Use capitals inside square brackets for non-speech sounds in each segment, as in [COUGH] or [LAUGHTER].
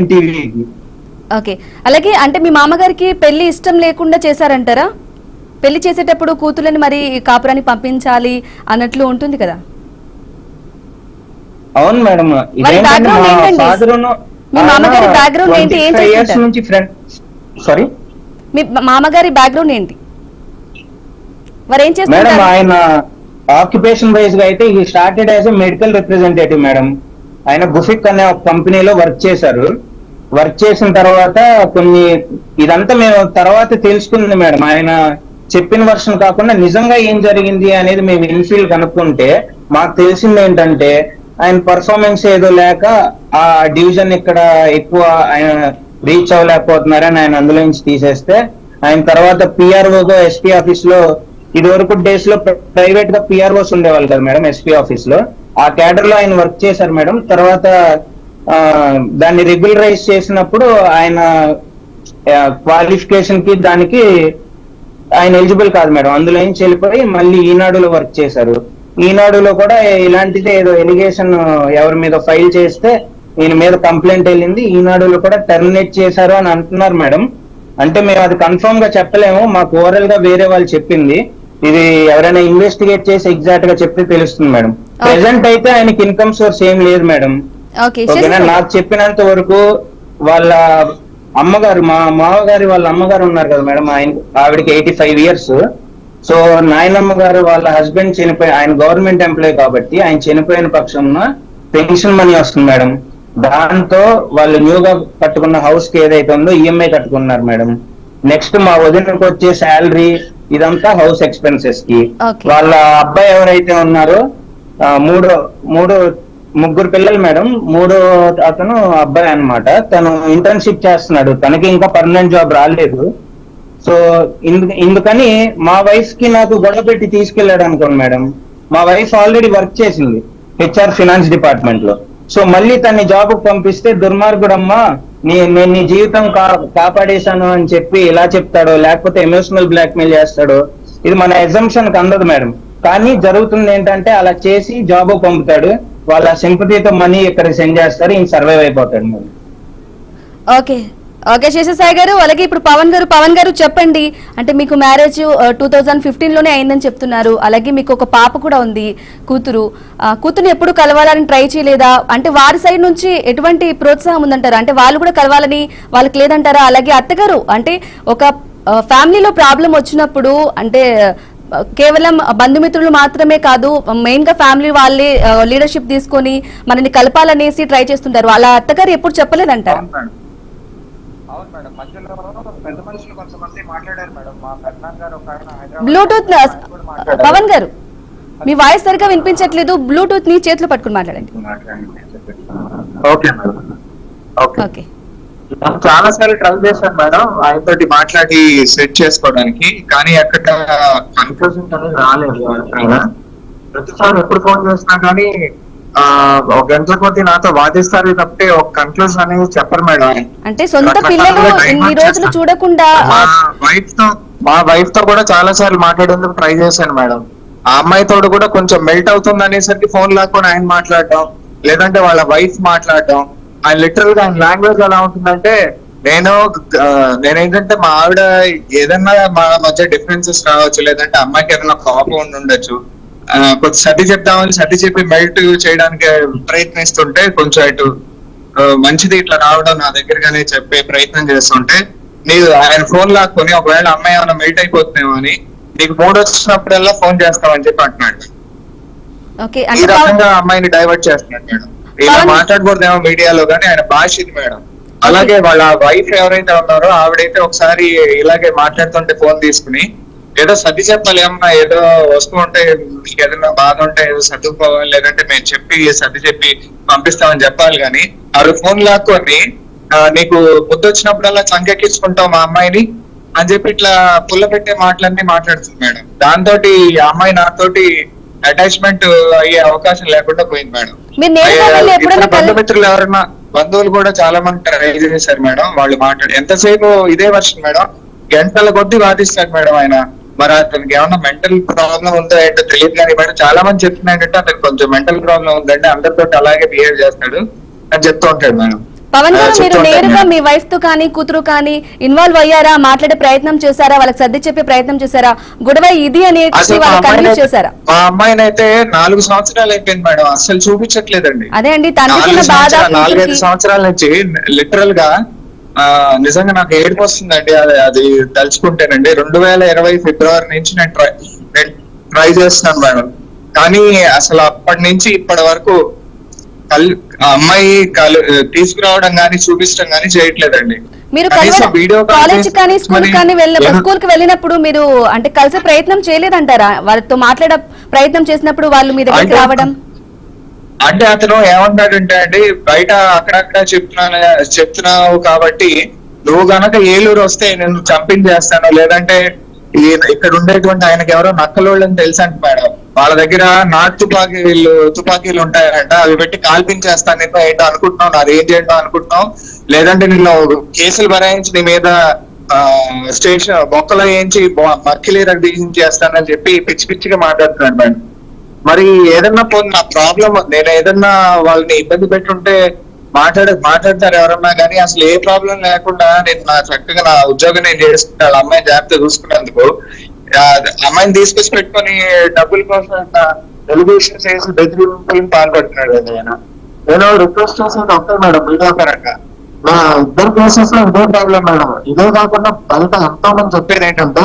ఎన్టీవీకి okay. అలాగే అంటే మీ మామగారికి పెళ్ళి ఇష్టం లేకుండా చేశారంటారా? పెళ్ళి చేసేటప్పుడు కూతుర్లని మరి కాపురానికి పంపించాలి అన్నట్లు ఉంటుంది కదా. అవును మేడం. మరి background ఏంటండి? మీ మామగారి background ఏంటి? ఏం చేస్తుంటారు? నుంచి ఫ్రెండ్ సారీ మీ మామగారి బ్యాక్గ్రౌండ్ ఏంటి? మరి ఏం మేడం చేస్తుంటారు? ఆయన ఆక్యుపేషన్ వైజ్గా అయితే ఈ started as a medical representative madam ఆయన బుఫిక్ అనే ఒక కంపెనీలో వర్క్ చేశారు. వర్క్ చేసిన తర్వాత కొన్ని ఇదంతా మేము తర్వాత తెలుసుకుంది మేడం. ఆయన చెప్పిన వర్షన్ కాకుండా నిజంగా ఏం జరిగింది అనేది మేము ఇన్ఫీల్ కనుక్కుంటే మాకు తెలిసింది ఏంటంటే ఆయన పర్ఫార్మెన్స్ ఏదో లేక ఆ డివిజన్ ఇక్కడ ఎక్కువ ఆయన రీచ్ అవ్వలేకపోతున్నారని ఆయన అందులో నుంచి తీసేస్తే ఆయన తర్వాత పిఆర్ఓగా ఎస్పీ ఆఫీస్లో ఇది వరకు డేస్లో ప్రైవేట్గా పిఆర్ఓస్ ఉండేవాళ్ళు కదా మేడం ఎస్పీ ఆఫీస్లో. ఆ క్యాడర్లో ఆయన వర్క్ చేశారు మేడం. తర్వాత దాన్ని రెగ్యులరైజ్ చేసినప్పుడు ఆయన క్వాలిఫికేషన్కి దానికి ఆయన ఎలిజిబుల్ కాదు మేడం. అందులో నుంచి వెళ్ళిపోయి మళ్ళీ ఈనాడులో వర్క్ చేశారు. ఈనాడులో కూడా ఇలాంటిదే ఏదో ఎలిగేషన్ ఎవరి మీద ఫైల్ చేస్తే ఈయన మీద కంప్లైంట్ వెళ్ళింది. ఈనాడులో కూడా టెర్మినేట్ చేశారు అని అంటున్నారు మేడం. అంటే మేము అది కన్ఫర్మ్గా చెప్పలేము. మాకు ఓవరాల్గా వేరే వాళ్ళు చెప్పింది. ఇది ఎవరైనా ఇన్వెస్టిగేట్ చేసి ఎగ్జాక్ట్గా చెప్తే తెలుస్తుంది మేడం. ప్రెసెంట్ అయితే ఆయనకి ఇన్కమ్ సోర్స్ ఏం లేదు మేడం. ఓకేనా? నాకు చెప్పినంత వరకు వాళ్ళ అమ్మగారు మా మామగారి వాళ్ళ అమ్మగారు ఉన్నారు కదా మేడం ఆయన ఆవిడకి ఎయిటీ ఫైవ్ ఇయర్స్. సో నాయనమ్మ గారు వాళ్ళ హస్బెండ్ చనిపోయి ఆయన గవర్నమెంట్ ఎంప్లాయ్ కాబట్టి ఆయన చనిపోయిన పక్షంలో పెన్షన్ మనీ వస్తుంది మేడం. దాంతో వాళ్ళు న్యూగా కట్టుకున్న హౌస్కి ఏదైతే ఉందో ఈఎంఐ కట్టుకున్నారు మేడం. నెక్స్ట్ మా వదినకి వచ్చే శాలరీ ఇదంతా హౌస్ ఎక్స్పెన్సెస్కి. వాళ్ళ అబ్బాయి ఎవరైతే ఉన్నారో మూడో మూడో ముగ్గురు పిల్లలు మేడం. మూడో అతను అబ్బాయి అన్నమాట. తను ఇంటర్న్షిప్ చేస్తున్నాడు. తనకి ఇంకా పర్మనెంట్ జాబ్ రాలేదు. సో ఇందు- ఇందుకని మా వైఫ్కి నాకు గొడవ పెట్టి తీసుకెళ్ళాడు అనుకోండి మేడం. మా వైఫ్ ఆల్రెడీ వర్క్ చేసింది హెచ్ఆర్ ఫినాన్స్ డిపార్ట్మెంట్లో. సో మళ్ళీ తన్ని జాబ్ పంపిస్తే దుర్మార్గుడమ్మా నీ నేను నీ జీవితం కాపాడేశాను అని చెప్పి ఇలా చెప్తాడో లేకపోతే ఎమోషనల్ బ్లాక్ మెయిల్ చేస్తాడో ఇది మన ఎగ్జంప్షన్కి అందదు మేడం. కానీ జరుగుతుంది ఏంటంటే అలా చేసి జాబ్ పంపుతాడు. వాళ్ళ సింపతితో మనీ ఇక్కడ సెండ్ చేస్తారు ఈయన సర్వైవ్ అయిపోతాడు మరి. ఓకే. ఓకే శేషసాయి గారు అలాగే ఇప్పుడు పవన్ గారు పవన్ గారు చెప్పండి. అంటే మీకు మ్యారేజ్ టూ థౌజండ్ ఫిఫ్టీన్లోనే అయిందని చెప్తున్నారు. అలాగే మీకు ఒక పాప కూడా ఉంది కూతురు. కూతురుని ఎప్పుడు కలవాలని ట్రై చేయలేదా? అంటే వారి సైడ్ నుంచి ఎటువంటి ప్రోత్సాహం ఉందంటారు? అంటే వాళ్ళు కూడా కలవాలని వాళ్ళకి లేదంటారా? అలాగే అత్తగారు అంటే ఒక ఫ్యామిలీలో ప్రాబ్లం వచ్చినప్పుడు అంటే కేవలం బంధుమిత్రులు మాత్రమే కాదు మెయిన్గా ఫ్యామిలీ వాళ్ళే లీడర్షిప్ తీసుకొని మనని కలపాలనేసి ట్రై చేస్తుంటారు. వాళ్ళ అత్తగారు ఎప్పుడు చెప్పలేదంటారా? హైదరాబాద్ బ్లూటూత్. పవన్ గారు మీ వాయిస్ సరిగా వినిపించట్లేదు. బ్లూటూత్ని చేతిలో పట్టుకుని మాట్లాడండి. ఓకే. చాలా సార్లు ట్రై చేశాను మేడం ఆయనతోటి మాట్లాడి సెట్ చేసుకోవడానికి కానీ ఎక్కడ కన్ఫ్యూజన్ అనేది రాలేదు ఆయన ప్రతిసారి ఎప్పుడు ఫోన్ చేసినా కానీ ఆ, ఒక గంటల కొద్ది నాతో వాదిస్తారు తప్పితే ఒక కన్క్లూజన్ అనేది చెప్పరు మేడం ఆయన. అంటే సొంత పిల్లలు pass రోజులు. చూడకుండా మా వైఫ్తో మా వైఫ్తో కూడా చాలా సార్లు మాట్లాడేందుకు ట్రై చేశాను మేడం ఆ అమ్మాయి తోడు కూడా కొంచెం మెల్ట్ అవుతుంది అనేసరికి ఫోన్ లాక్కొని ఆయన మాట్లాడటం లేదంటే వాళ్ళ వైఫ్ మాట్లాడటం ఆయన లిటరల్గా ఆయన లాంగ్వేజ్ ఎలా ఉంటుందంటే నేను నేనేంటంటే మా ఆవిడ ఏదన్నా మా మధ్య డిఫరెన్సెస్ రావచ్చు లేదంటే అమ్మాయికి ఏదైనా కోపం ఉండి ఉండొచ్చు. కొంచెం సర్ది చెప్దామని సర్ది చెప్పి మెల్ట్ చేయడానికి ప్రయత్నిస్తుంటే కొంచెం ఇటు ఆ, మంచిది ఇట్లా రావడం నా దగ్గరగానే చెప్పే ప్రయత్నం చేస్తుంటే నీకు ఆయన ఫోన్ లాక్కొని ఒకవేళ అమ్మాయి ఏమైనా మెల్ట్ అయిపోతుందేమో అని నీకు మూడు వచ్చినప్పుడల్లా ఫోన్ చేస్తామని చెప్పి అంటున్నాడు. ఈ అంటే రకంగా అమ్మాయిని డైవర్ట్ చేస్తున్నాడు మేడం. ఇలా మాట్లాడకూడదేమో మీడియాలో కానీ ఆయన భాష ఇది మేడం. అలాగే వాళ్ళ వైఫ్ ఎవరైతే ఉన్నారో ఆవిడైతే ఒకసారి ఇలాగే మాట్లాడుతుంటే ఫోన్ తీసుకుని ఏదో సర్ది చెప్పాలి అమ్మా ఏదో వస్తూ ఉంటే మీకు ఏదైనా బాధ ఉంటే ఏదో సర్దుకోవాలి లేదంటే మేము చెప్పి సర్ది చెప్పి పంపిస్తామని చెప్పాలి కానీ ఆవిడ ఫోన్ లాక్కొని నీకు ముద్దు వచ్చినప్పుడల్లా చంకెక్కించుకుంటావు మా అమ్మాయిని అని చెప్పి ఇట్లా పుల్ల పెట్టే మాటలన్నీ మాట్లాడుతుంది మేడం. దాంతో అమ్మాయి నాతోటి అటాచ్మెంట్ అయ్యే అవకాశం లేకుండా పోయింది మేడం. బంధుమిత్రులు ఎవరన్నా బంధువులు కూడా చాలా మంది ట్రై చేశారు మేడం వాళ్ళు మాట్లాడి ఎంతసేపు ఇదే వర్షన్ మేడం? గంటల కొద్ది వాదిస్తారు మేడం ఆయన. మరి అతనికి ఏమన్నా మెంటల్ ప్రాబ్లం ఉందో ఏంటో తెలియదు కానీ మేడం చాలా మంది చెప్తున్నారంటే అతనికి కొంచెం మెంటల్ ప్రాబ్లం ఉందంటే అందరితో అలాగే బిహేవ్ చేస్తాడు అని చెప్తూ ఉంటాడు మేడం. పవన్ గారు మీరు నేరుగా. మీ వైఫ్తో కానీ కూతురు కానీ ఇన్వాల్వ్ అయ్యారా? మాట్లాడే ప్రయత్నం చేశారా? వాళ్ళకి సర్ది చెప్పే ప్రయత్నం చేశారా? గొడవ ఇది అని చేశారా? మా అమ్మాయిని అయితే నాలుగు సంవత్సరాలు అయిపోయింది మేడం. అసలు చూపించట్లేదండి. అదే అండి బాధ నాలుగైదు సంవత్సరాల నుంచి లిటరల్గా నిజంగా నాకు ఏడుపు వస్తుందండి. అది అది తలుచుకుంటేనండి. రెండు వేల ఇరవై ఫిబ్రవరి నుంచి నేను ట్రై ట్రై చేస్తున్నాను మేడం. కానీ అసలు అప్పటి నుంచి ఇప్పటి వరకు కల్ అమ్మాయి కలు తీసుకురావడం కానీ చూపించడం కానీ చేయట్లేదండి. మీరు కాలేజ్ కానీ స్కూల్ కానీ వెళ్ళిన ఏం- స్కూల్కి వెళ్ళినప్పుడు మీరు అంటే కలిసే ప్రయత్నం చేయలేదంటారా? వాళ్ళతో మాట్లాడే ప్రయత్నం చేసినప్పుడు వాళ్ళు మీ దగ్గరికి రావడం? అంటే అతను ఏమన్నాడంటే అండి బయట అక్కడక్కడ చెప్తున్నాను చెప్తున్నావు కాబట్టి నువ్వు గనక ఏలూరు వస్తే నేను చంపించేస్తాను. లేదంటే ఈ ఇక్కడ ఉండేటువంటి ఆయనకి ఎవరో నక్కలోళ్ళని తెలుసు అంట మేడం. వాళ్ళ దగ్గర నాటు తుపాకీలు తుపాకీలు ఉంటాయంట. అవి పెట్టి కాల్పించేస్తాను నిన్న ఏంటో అనుకుంటున్నావు నా రేంజ్ ఏంటో అనుకుంటున్నావు. లేదంటే నిన్ను కేసులు బరాయించి నీ మీద స్టేషన్ బొక్కలు వేయించి మక్కిలేరు మక్కిలి చేస్తానని చెప్పి పిచ్చి పిచ్చిగా మాట్లాడుతున్నాడు మేడం మరి ఏదన్నా పోనీ నా ప్రాబ్లం నేను ఏదన్నా వాళ్ళని ఇబ్బంది పెట్టుంటే మాట్లాడ మాట్లాడతారు ఎవరన్నా కానీ అసలు ఏ ప్రాబ్లం లేకుండా నేను నా చక్కగా నా ఉద్యోగం నేను చేసుకుంటా అమ్మాయి జాగ్రత్త చూసుకున్నందుకు అమ్మాయిని తీసుకొచ్చి పెట్టుకొని డబ్బుల కోసం ఎలిగేషన్ చేసి బెదిరింపులను పాల్పడుతున్నాడు కదా ఆయన. నేను రిక్వెస్ట్ చేసేది ఒకటే మేడం మీడియా పరంగా మా ఇద్దరు కేసెస్లో ఇదే ప్రాబ్లం మేడం. ఇదే కాకుండా బయట ఎంతో మంది చెప్పేది ఏంటంటే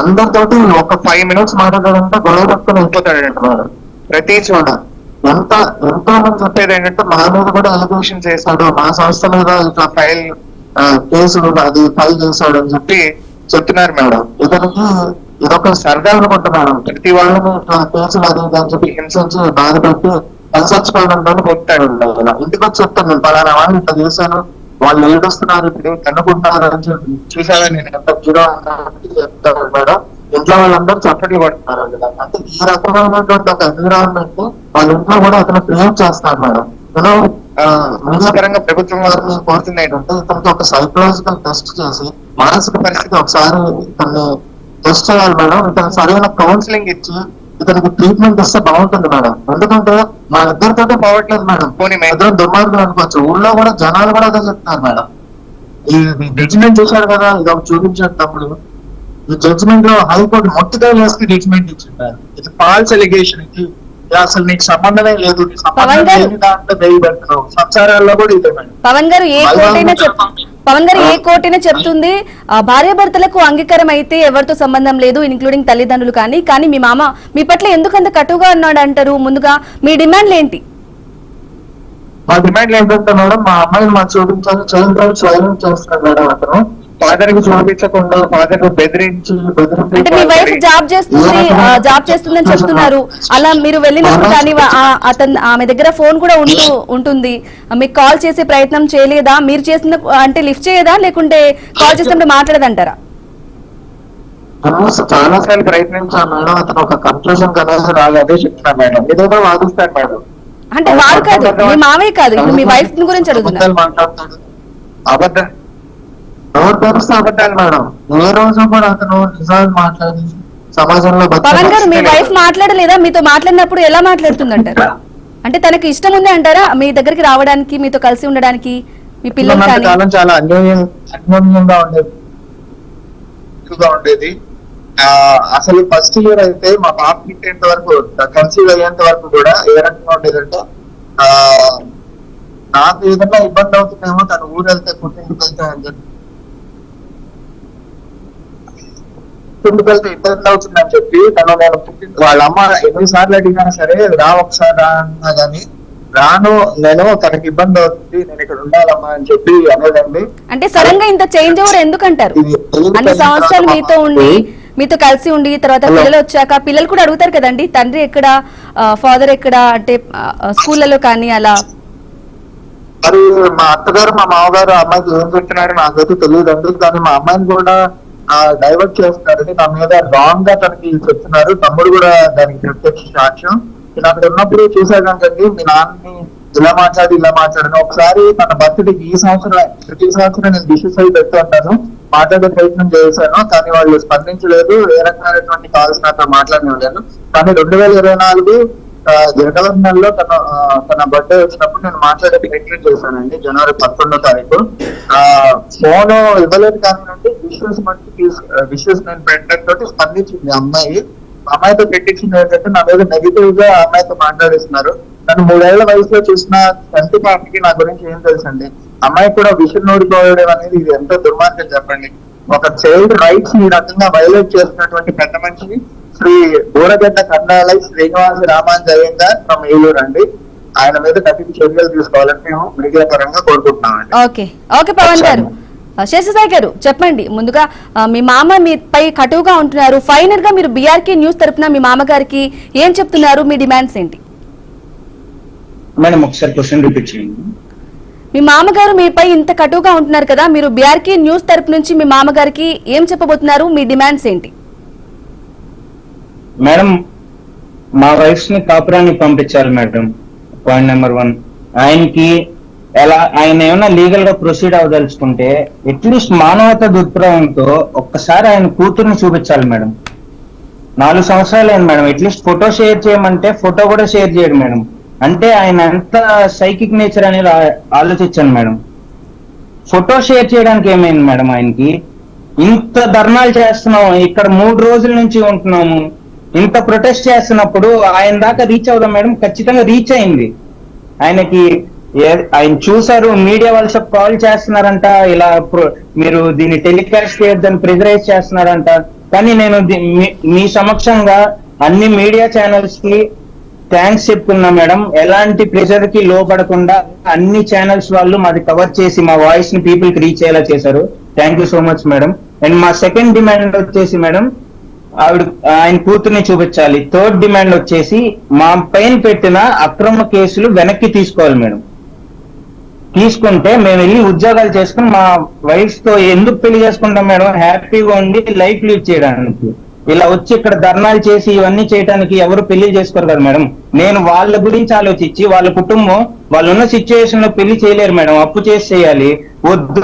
అందరితోటి ఒక ఫైవ్ మినిట్స్ మాట్లాడాలంటే గొడవ పట్టుకుని వెళ్ళిపోతాడంట మేడం. ప్రతి చోట. ఎంత ఎంతో మంది చెప్పేది ఏంటంటే మా మీద కూడా ఎలిగేషన్ చేశాడు మా సంస్థ మీద ఇట్లా ఫైల్ కేసు అది ఫైల్ చేశాడు అని చెప్పి చెప్తున్నారు మేడం. ఇతనికి ఇదొక సరదా అనుకుంటా మేడం ప్రతి వాళ్ళని ఇట్లా అది అని చెప్పి హింసించి బాధ పెట్టి కలిసొచ్చుకోవడంలో పెట్టాడు ఇంటికి వచ్చి చెప్తాను నేను. పలానా వాళ్ళు ఇట్లా చేశాను వాళ్ళు ఏడుస్తున్నారు ఇప్పుడు కన్నుకుంటున్నారు అని చెప్పి చూసారా నేను? ఎంత జీరో అన్నట్టు చెప్తాను మేడం. ఇంట్లో వాళ్ళందరూ చప్పట్లు పడుతున్నారు కదా అంటే ఈ రకమైనటువంటి ఒక ఎన్విరాన్మెంట్ వాళ్ళ ఇంట్లో కూడా అతను క్రియేట్ చేస్తారు మేడం. మనం మీడియా ప్రభుత్వం వారిని కోరుతుంది ఏంటంటే ఇతనికి ఒక సైకలాజికల్ టెస్ట్ చేసి మానసిక పరిస్థితి ఒకసారి ఇతన్ని చేయాలి మేడం. ఇతను సరైన కౌన్సిలింగ్ ఇచ్చి ఇతనికి ట్రీట్మెంట్ ఇస్తే బాగుంటుంది మేడం. ఎందుకంటే మా ఇద్దరితోటే పోవట్లేదు మేడం. పోనీ ఇద్దరు దుర్మార్గులు అనుకోవచ్చు. ఊళ్ళో కూడా జనాలు కూడా అదే చెప్తున్నారు మేడం. ఈ జడ్జిమెంట్ చూశారు కదా ఇది ఒకటి చూపించారు తప్పుడు ఈ జడ్జిమెంట్లో హైకోర్టు మొట్టగా వేస్తే జడ్జిమెంట్ ఇచ్చింటారు ఇది ఫాల్స్ ఎలిగేషన్ ఇది అసలు నీకు సంబంధమే లేదు. సంబంధం లేని దాంట్లో దెయ్యి పెడుతున్నావు సంసారాల్లో కూడా ఇదే మేడం. పవన్ గారు ఏ కోర్టైనా. పవన్ గారు ఏ కోర్టైనా చెప్తుంది? భార్యాభర్తలకు అంగీకారం అయితే ఎవరితో సంబంధం లేదు ఇంక్లూడింగ్ తల్లిదండ్రులు కానీ కానీ మీ మామ మీ పట్ల ఎందుకు అంత కటుగా అన్నాడు అంటారు ముందుగా మీ డిమాండ్లు ఏంటి? మా డిమాండ్ ఏంటంటే మేడం మా అమ్మాయిని మాకు చూపించాలి చైల్డ్ రైట్స్ వైలెన్స్ చేస్తున్నాడు మేడం అతను. ఫాదర్కి చూపించకుండా ఫాదర్ని బెదిరించి అంటే మీ వైఫ్ జాబ్ చేస్తుంది జాబ్ చేస్తుందని చెప్తున్నారు. అలా మీరు వెళ్ళినప్పుడు కానీ అతను ఆమె దగ్గర ఫోన్ కూడా ఉంటూ ఉంటుంది. మీకు కాల్ చేసే ప్రయత్నం చేయలేదా? మీరు చేసిన అంటే లిఫ్ట్ చేయదా? లేకుంటే కాల్ చేసినప్పుడు మాట్లాడదంటారా? చాలా సార్లు ప్రయత్నించాను మేడం. అతను ఒక కన్క్లూజన్ కనేసి రాలేదే చెప్తున్నాను మేడం. ఇదేదో వాదిస్తాను మేడం. అంటే వారు కాదు. మీ మావయ్య కాదు. ఇప్పుడు మీ వైఫ్ గురించి అడుగుతున్నారు. మాట్లాడతాడు. అబద్ధం ఎవరు తెరిస్తే అబద్ధాలు మేడం. ఏ రోజు కూడా అతను నిజాలు మాట్లాడి సమాజంలో బతికే పవన్ గారు మీ పరిస్థితి వైఫ్ లేదు. మాట్లాడలేదా? మీతో మాట్లాడినప్పుడు ఎలా మాట్లాడుతుందంటారు? [LAUGHS] అంటే తనకి ఇష్టం ఉంది అంటారా? మీ దగ్గరికి రావడానికి మీతో కలిసి ఉండడానికి మీ పిల్లలు కాలం చాలా అన్యోన్యం అన్యోన్యంగా ఉండేది. ఉండేది అసలు ఫస్ట్ ఇయర్ అయితే మా పాప పుట్టేంత వరకు కన్సీవ్ అయ్యేంత వరకు కూడా ఏ రకంగా ఉండేదంటే ఆ నాకు ఏదైనా ఇబ్బంది అవుతుందేమో తను ఊరు వెళ్తే పుట్టింటికి వెళ్తే అని చెప్పి పుట్టింటికి వెళ్తే ఇబ్బంది అవుతుందని చెప్పి తను నేను పుట్టింటి వాళ్ళ అమ్మ ఎన్నిసార్లు అడిగినా సరే రా ఒకసారి రా అన్నా కానీ రాను నేను తనకి ఇబ్బంది అవుతుంది నేను ఇక్కడ ఉండాలమ్మా అని చెప్పి అనేదండి. అంటే సడన్గా ఇంత చేంజ్ ఓవర్ ఎందుకు అంటారు ఇది తెలియదు అన్ని తెలియదు సంవత్సరాలు మీతో ఉండి మీతో కలిసి ఉండి తర్వాత. పిల్లలు వచ్చాక పిల్లలు కూడా అడుగుతారు కదండి తండ్రి ఎక్కడ ఫాదర్ ఎక్కడ? అంటే స్కూళ్ళలో కానీ అలా. మరి మా అత్తగారు మా మామగారు అమ్మాయికి ఏం చెప్తున్నారు నాకైతే తెలియదండి. కానీ మా అమ్మాయిని కూడా డైవర్ట్ చేస్తున్నారని నా మీద రాంగ్గా తనకి చెప్తున్నారు. తమ్ముడు కూడా దానికి ప్రత్యక్ష సాక్ష్యం. నేను అక్కడ ఉన్నప్పుడు చూసాకండి మీ నాన్నని ఇలా మాట్లాడి ఇలా మాట్లాడాను. ఒకసారి తన బర్త్డేకి ఈ సంవత్సరం ప్రతి సంవత్సరం నేను డిషెస్ అయి పెడుతూ ఉంటాను. మాట్లాడే ప్రయత్నం చేశాను కానీ వాళ్ళు స్పందించలేదు. ఏ రకమైనటువంటి కాల్స్ నాతో మాట్లాడలేదు కానీ రెండు వేల ఇరవై నాలుగు జనవరి తన తన బర్త్డే వచ్చినప్పుడు నేను మాట్లాడే ప్రయత్నం చేశానండి జనవరి పదకొండో తారీఖు. ఆ ఫోన్ ఇవ్వలేదు కానివ్వండి విషయస్ మనకి విషయస్ నేను పెట్టడం తోటి స్పందించింది అమ్మాయి. అమ్మాయితో పెట్టించింది ఏంటంటే నా మీద నెగిటివ్గా అమ్మాయితో మాట్లాడిస్తున్నారు. తను మూడేళ్ళ వయసులో చూసిన కంటి పాపకి నా గురించి ఏం తెలుసండి? అమ్మాయి కూడా విషయం నోడుకోవడం అనేది ఇది ఎంతో దుర్మార్గం చెప్పండి. ఒక చైల్డ్ రైట్స్ ఈ రకంగా వైలేట్ చేస్తున్నటువంటి పెద్ద మనిషి శ్రీ బూరగడ్డ కండాలై శ్రీనివాస రామాంజయ్యంగార్ ఫ్రమ్ ఏలూరు అండి. ఆయన మీద కఠిన చర్యలు తీసుకోవాలని మేము మీడియా పరంగా కోరుకుంటున్నామండి. ఓకే. ఓకే పవన్ గారు. శేషసాయి గారు చెప్పండి. ముందుగా మీ మామ మీపై కటువుగా ఉంటున్నారు. ఫైనల్గా మీరు బీఆర్కే న్యూస్ తరపున మీ మామగారికి ఏం చెప్తున్నారు? మీ డిమాండ్స్ ఏంటి? మేడం ఒకసారి క్వశ్చన్ రిపీట్ చేయండి. మీ మామగారు మీపై ఇంత కటువుగా ఉంటున్నారు కదా మీరు బీఆర్కే న్యూస్ తరపు నుంచి మీ మామగారికి ఏం చెప్పబోతున్నారు? మీ డిమాండ్స్ ఏంటి? మేడం మా వైఫ్ని కాపురానికి పంపించాలి మేడం పాయింట్ నెంబర్ వన్. ఆయనకి ఎలా ఆయన ఏమైనా లీగల్గా ప్రొసీడ్ అవ్వదలుచుకుంటే అట్లీస్ట్ మానవత దృక్పథంతో ఒక్కసారి ఆయన కూతుర్ని చూపించాలి మేడం. నాలుగు సంవత్సరాలు అయింది madam at least photo share చేయమంటే ఫోటో కూడా షేర్ చేయడు మేడం. అంటే ఆయన ఎంత సైకిక్ నేచర్ అనేది ఆలోచించాను మేడం. ఫోటో షేర్ చేయడానికి ఏమైంది మేడం ఆయనకి? ఇంత ధర్నాలు చేస్తున్నాం ఇక్కడ మూడు రోజుల నుంచి ఉంటున్నాము. ఇంత ప్రొటెస్ట్ చేస్తున్నప్పుడు ఆయన దాకా రీచ్ అవుదాం మేడం? ఖచ్చితంగా రీచ్ అయింది. ఆయనకి ఆయన చూసారు మీడియా వాళ్ళు కాల్ చేస్తున్నారంట ఇలా మీరు దీన్ని టెలికాస్ట్ చేయొద్దని ప్రెజరైజ్ చేస్తున్నారంట. కానీ నేను మీ- మీ సమక్షంగా అన్ని మీడియా ఛానల్స్కి థ్యాంక్స్ చెప్తున్నా మేడం ఎలాంటి ప్రెషర్కి లోపడకుండా అన్ని ఛానల్స్ వాళ్ళు మాది కవర్ చేసి మా వాయిస్ని పీపుల్కి రీచ్ అయ్యేలా చేశారు. Thank you so much madam and మా సెకండ్ డిమాండ్ వచ్చేసి మేడం ఆవిడ ఆయన కూతుర్ని చూపించాలి. థర్డ్ డిమాండ్ వచ్చేసి మా పైన పెట్టిన అక్రమ కేసులు వెనక్కి తీసుకోవాలి మేడం తీసుకుంటే మేము వెళ్ళి ఉద్యోగాలు చేసుకుని మా వైఫ్తో ఎందుకు పెళ్ళి చేసుకుంటాం మేడం హ్యాపీగా ఉండి లైఫ్ లీడ్ చేయడానికి. ఇలా వచ్చి ఇక్కడ ధర్నాలు చేసి ఇవన్నీ చేయడానికి ఎవరు పెళ్ళి చేసుకోరు కదా మేడం. నేను వాళ్ళ గురించి ఆలోచించి వాళ్ళ కుటుంబం వాళ్ళు ఉన్న సిచ్యువేషన్లో పెళ్ళి చేయలేరు మేడం. అప్పు చేసి చేయాలి. వద్దు